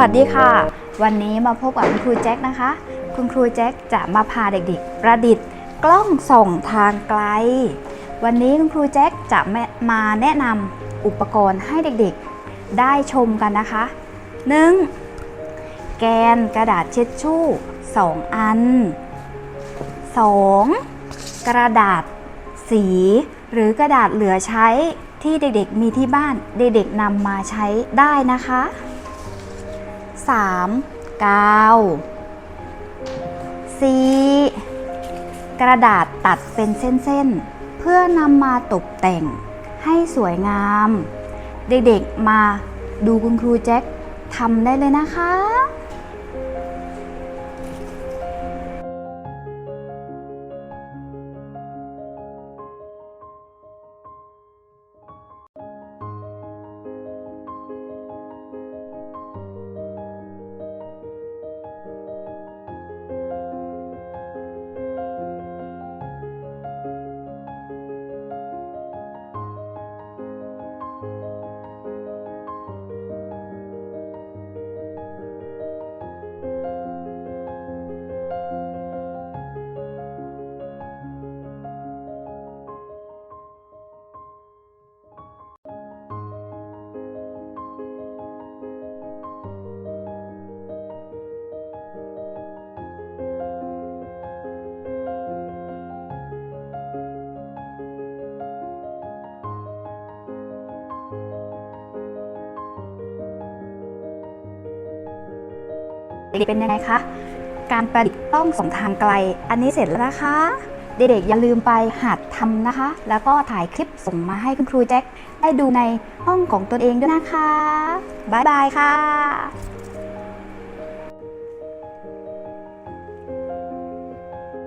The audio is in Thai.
วัสดีค่ะ วันนี้มาพบกับคุณครูแจ็คนะคะ คุณครูแจ็คจะมาพาเด็กๆ ประดิษฐ์กล้องส่องทางไกล วันนี้คุณครูแจ็คจะมาแนะนำอุปกรณ์ให้เด็กๆ ได้ชมกันนะคะ 1. แกนกระดาษเช็ดชู่ 2 อัน 2. กระดาษสี หรือกระดาษเหลือใช้ที่เด็กๆมีที่บ้านเด็กๆนำมาใช้ได้นะคะ 3. กาว 4. กระดาษตัดเป็นเส้นๆ เพื่อนำมาตกแต่งให้สวยงาม เด็กๆมาดูคุณครูแจ็คทำได้เลยนะคะ เด็กเป็นยังไงคะ การประดิษฐ์ต้องส่งทางไกล อันนี้เสร็จแล้วนะคะ เด็กๆอย่าลืมไปหัดทำนะคะ แล้วก็ถ่ายคลิปส่งมาให้คุณครูแจ็คได้ดูในห้องของตนเองด้วยนะคะ บ๊ายบายค่ะ